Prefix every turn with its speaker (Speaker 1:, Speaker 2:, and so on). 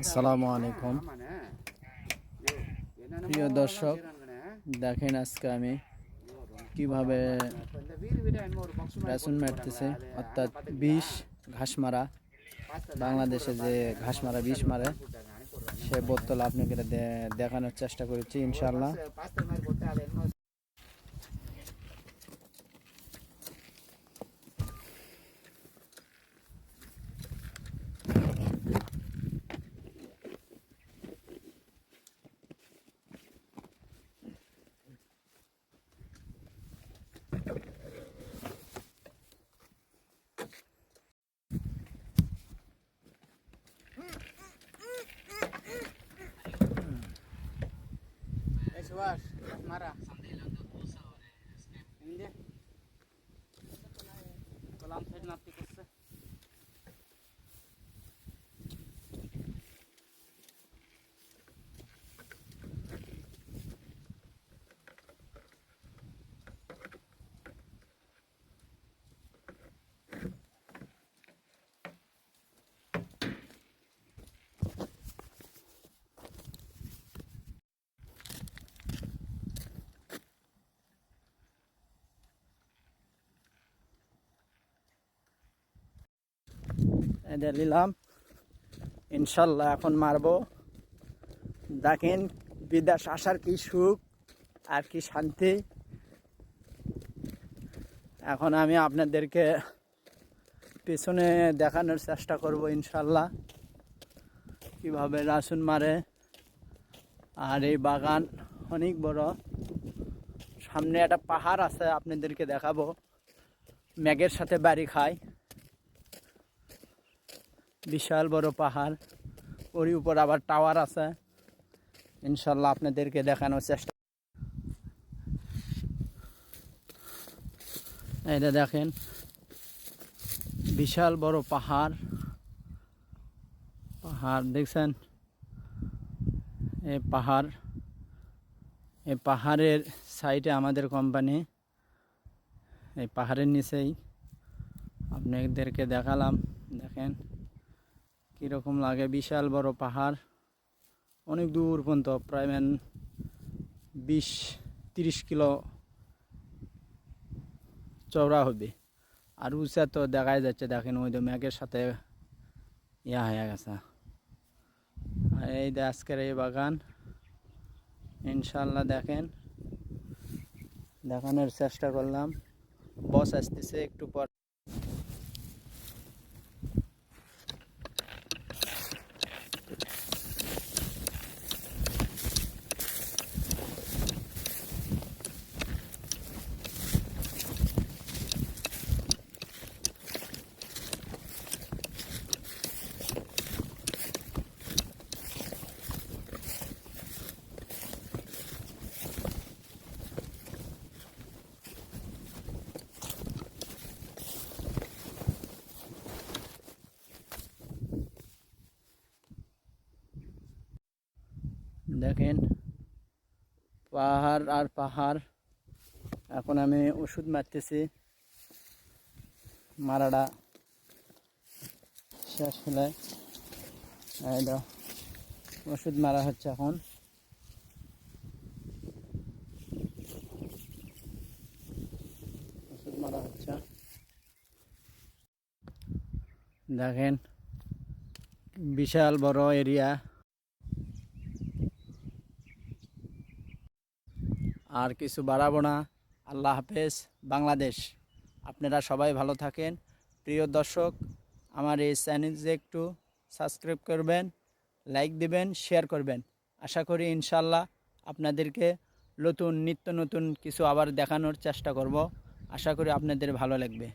Speaker 1: আসসালামু আলাইকুম। প্রিয় দর্শক, দেখেন আজকে আমি কীভাবে রাসুন মারতেছে, অর্থাৎ বিষ ঘাস মারা বাংলাদেশে যে ঘাস মারা বিষ মারে, সে বোতল আপনাকে দেখানোর চেষ্টা করেছি ইনশাল্লাহ
Speaker 2: সুভাষ মারা গোলাম সাইড নাপতি করছে
Speaker 1: এদের নিলাম ইনশাল্লাহ এখন মারবো। দেখেন বিদেশ আসার কি সুখ আর কি শান্তি। এখন আমি আপনাদেরকে পেছনে দেখানোর চেষ্টা করব ইনশাল্লাহ। কীভাবে রাসুন মারে। আর এই বাগান অনেক বড়। সামনে একটা পাহাড় আছে, আপনাদেরকে দেখাবো। ম্যাগের সাথে বাড়ি খায়। বিশাল বড় পাহাড়। ওর উপর আবার টাওয়ার আছে। ইনশাল্লাহ আপনাদেরকে দেখানোর চেষ্টা এটা দেখেন, বিশাল বড় পাহাড়। পাহাড়, দেখছেন? এই পাহাড়, এই পাহাড়ের সাইডে আমাদের কোম্পানি এই পাহাড়ের নিচেই। আপনাদেরকে দেখালাম, দেখেন। কীরকম লাগে, বিশাল বড় পাহাড়। অনেক দূর পর্যন্ত, প্রায় ম্যান বিশ, তিরিশ কিলো চওড়া হবে। আর উঁচা তো দেখাই যাচ্ছে, দেখেন ওই তো ম্যাগের সাথে ইয়া হয়ে গেছে। আর এই আজকের এই বাগান ইনশাল্লাহ দেখেন। দেখানোর চেষ্টা করলাম। বস আসতেছে একটু পর। দেখেন, পাহাড় আর পাহাড়। এখন আমি ওষুধ মারতেছি। মারাটা শেষ হলে ওষুধ মারা হচ্ছে এখন। ওষুধ মারা হচ্ছে। দেখেন, বিশাল বড় এরিয়া আর কিছু বাড়াবো না। আল্লাহ হাফেজ, বাংলাদেশ। আপনারা সবাই ভালো থাকেন। প্রিয় দর্শক, আমার এই চ্যানেলকে একটু সাবস্ক্রাইব করবেন, লাইক দিবেন, শেয়ার করবেন। আশা করি ইনশাল্লাহ আপনাদেরকে নতুন, নিত্য নতুন কিছু আবার দেখানোর চেষ্টা করব। আশা করি আপনাদের ভালো লাগবে।